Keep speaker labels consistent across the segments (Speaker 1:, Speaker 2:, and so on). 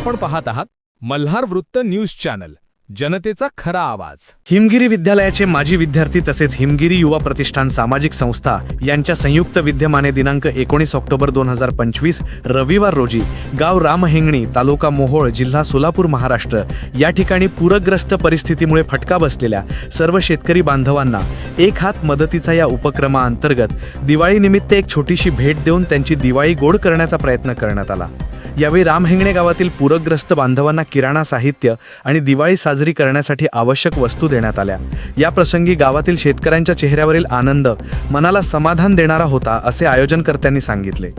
Speaker 1: पाहत आहात मल्हार वृत्त न्यूज चॅनल जनतेचा खरा आवाज.
Speaker 2: हिमगिरी विद्यालयाचे माजी विद्यार्थी तसेच हिमगिरी युवा प्रतिष्ठान सामाजिक संस्था यांच्या संयुक्त विद्यमाने दिनांक एकोणीस ऑक्टोबर दोन हजार पंचवीस रविवार रोजी गाव रामहेंगणी तालुका मोहोळ जिल्हा सोलापूर महाराष्ट्र या ठिकाणी पूरग्रस्त परिस्थितीमुळे फटका बसलेल्या सर्व शेतकरी बांधवांना एक हात मदतीचा या उपक्रमाअंतर्गत दिवाळीनिमित्त एक छोटीशी भेट देऊन त्यांची दिवाळी गोड करण्याचा प्रयत्न करण्यात आला. यावेळी रामहेंगणे गावातील पूरग्रस्त बांधवांना किराणा साहित्य आणि दिवाळी साजरी करण्यासाठी आवश्यक वस्तू देण्यात आल्या. या प्रसंगी गावातील शेतकऱ्यांच्या चेहऱ्यावरील आनंद मनाला समाधान देणारा होता असे आयोजनकर्त्यांनी सांगितले.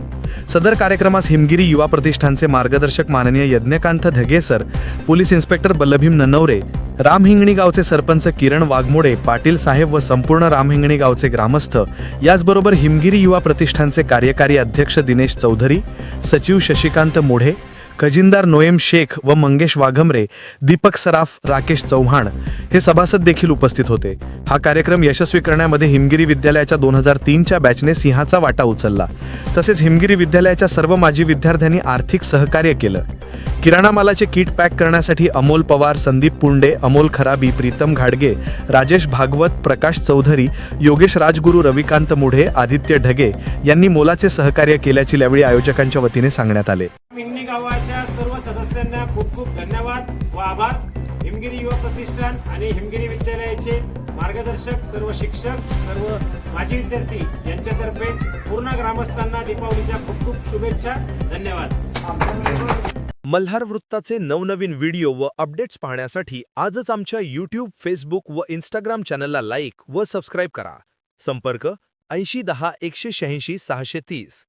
Speaker 2: सदर कार्यक्रमास हिमगिरी युवा प्रतिष्ठानचे मार्गदर्शक माननीय यज्ञकांत धगेसर पोलीस इन्स्पेक्टर बल्लभीम ननवरे रामहिंगणी गावचे सरपंच किरण वाघमोडे पाटील साहेब व संपूर्ण रामहिंगणी गावचे ग्रामस्थ याचबरोबर हिमगिरी युवा प्रतिष्ठानचे कार्यकारी अध्यक्ष दिनेश चौधरी सचिव शशिकांत मोढे खजिनदार नोएम शेख व मंगेश वाघमरे दीपक सराफ राकेश चव्हाण हे सभासद देखील उपस्थित होते. हा कार्यक्रम यशस्वी करण्यामध्ये हिमगिरी विद्यालयाच्या दोन हजार तीनच्या बॅचने सिंहाचा वाटा उचलला. तसेच हिमगिरी विद्यालयाच्या सर्व माजी विद्यार्थ्यांनी आर्थिक सहकार्य केलं. किराणा मालाचे किट पॅक करण्यासाठी अमोल पवार संदीप पुंडे अमोल खराबी प्रीतम घाडगे राजेश भागवत प्रकाश चौधरी योगेश राजगुरू रविकांत मुढे आदित्य ढगे यांनी मोलाचे सहकार्य केल्याचे यावेळी आयोजकांच्या वतीने सांगण्यात आले.
Speaker 3: गावाच्या सर्व सदस्यांना खूप खूप धन्यवाद व आभार. हिमगिरी युवा प्रतिष्ठान आणि हिमगिरी विद्यालयाचे मार्गदर्शक सर्व शिक्षक सर्व माजी विद्यार्थी यांच्यातर्फे पूर्ण ग्रामस्थांना दीपावलीच्या खूप खूप शुभेच्छा. धन्यवाद.
Speaker 1: मल्हार वृत्ताचे नवनवीन व्हिडिओ व अपडेट्स पाहण्यासाठी आजच आमच्या यूट्यूब फेसबुक व इंस्टाग्राम चॅनलला लाईक व सबस्क्राईब करा. संपर्क ऐंशी दहा एकशे शहाऐंशी सहाशे तीस.